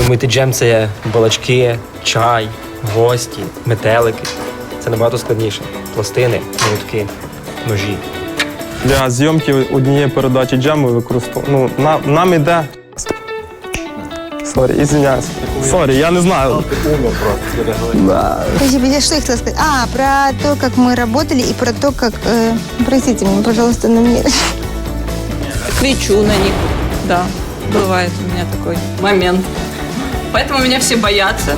Думаєте, джем це є балачки, чай, гості, метелики. Це набагато складніше. Пластини, молотки, ножі. Для зйомки однієї передачі джему використовуємо. Ну, на, нам іде. Сорі, извиняюсь. Сорі, я не знаю. Подожди, подожди, что я хотела сказать? А, про то, как мы работали и про то, как... э, простите меня, пожалуйста, на мне... кричу на них. Да, бывает у меня такой момент. Поэтому меня все боятся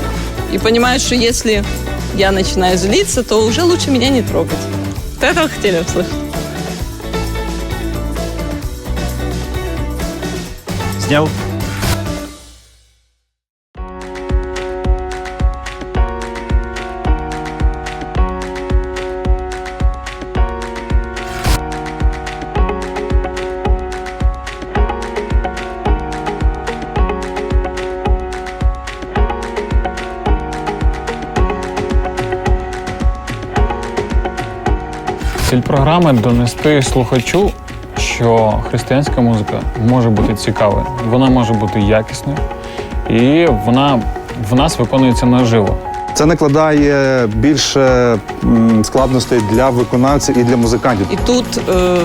и понимают, что если я начинаю злиться, то уже лучше меня не трогать. Вот это вы хотели услышать. Зняв. Ціль програми донести слухачу, що християнська музика може бути цікавою, вона може бути якісною, і вона в нас виконується наживо. Це накладає більше складностей для виконавців і для музикантів. І тут е,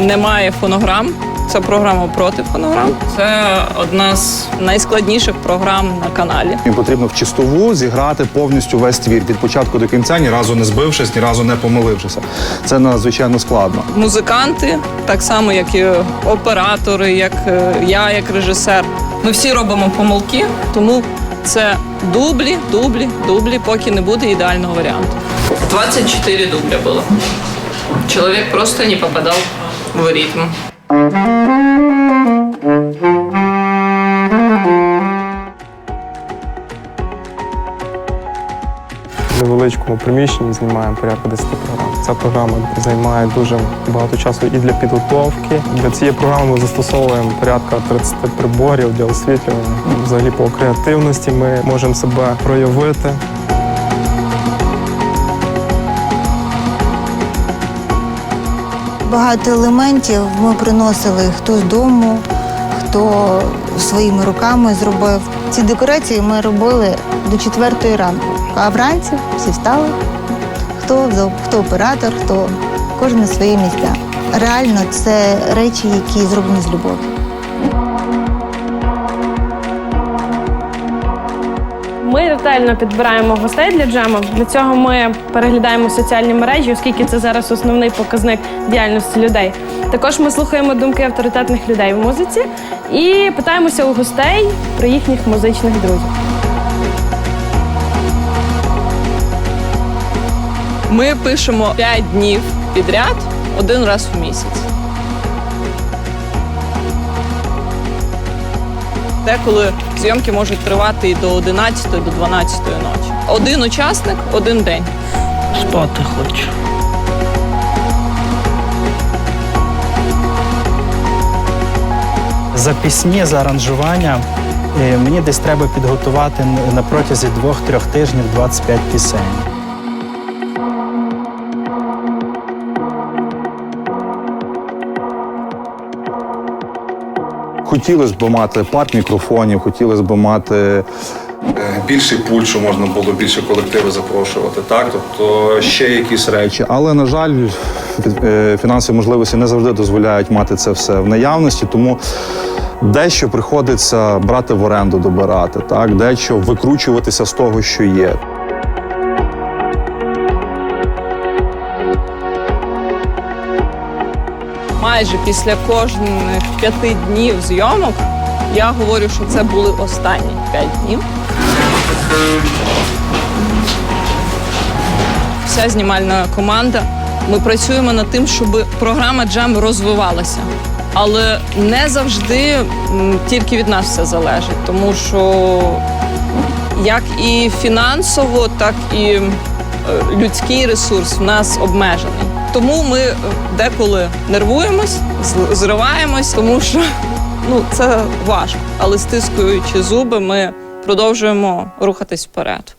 немає фонограм. Це програма проти фонограм. Це одна з найскладніших програм на каналі. Їм потрібно в чистову зіграти повністю весь твір від початку до кінця, ні разу не збившись, ні разу не помилившися. Це надзвичайно складно. Музиканти, так само як і оператори, як е, я, як режисер. Ми всі робимо помилки, тому це дублі, дублі, дублі, поки не буде ідеального варіанту. 24 дубля було. Чоловік просто не попадав в ритм. Невеличкому приміщенні знімаємо порядка 10 програм. Ця програма займає дуже багато часу і для підготовки. Для цієї програми ми застосовуємо порядка 30 приборів для освітлювання. Взагалі по креативності ми можемо себе проявити. Багато елементів ми приносили хто з дому, хто своїми руками зробив. Ці декорації ми робили до четвертої ранку. А вранці всі встали. Хто, хто оператор, хто кожен на свої місця. Реально, це речі, які зроблені з любов'ю. Ми ретельно підбираємо гостей для джему. Для цього ми переглядаємо соціальні мережі, оскільки це зараз основний показник діяльності людей. Також ми слухаємо думки авторитетних людей в музиці і питаємося у гостей про їхніх музичних друзів. Ми пишемо 5 днів підряд один раз в місяць. Деколи зйомки можуть тривати і до 11, до 12 ночі. Один учасник, один день. Спати хочу. За пісні, за аранжування е, мені десь треба підготувати на протязі двох-трьох тижнів 25 пісень. Хотілося б мати парк мікрофонів, хотілося б мати е, більший пульт, що можна було більше колективи запрошувати. Так, тобто ще якісь речі. Але на жаль, е, фінансові можливості не завжди дозволяють мати це все в наявності, тому. Дещо приходиться брати в оренду, добирати, так дещо викручуватися з того, що є. Майже після кожних п'яти днів зйомок я говорю, що це були останні п'ять днів. Вся знімальна команда. Ми працюємо над тим, щоб програма Джем розвивалася. Але не завжди тільки від нас все залежить, тому що як і фінансово, так і е, людський ресурс в нас обмежений. Тому ми е, деколи нервуємось, зриваємось, тому що ну, це важко. Але стискуючи зуби, ми продовжуємо рухатись вперед.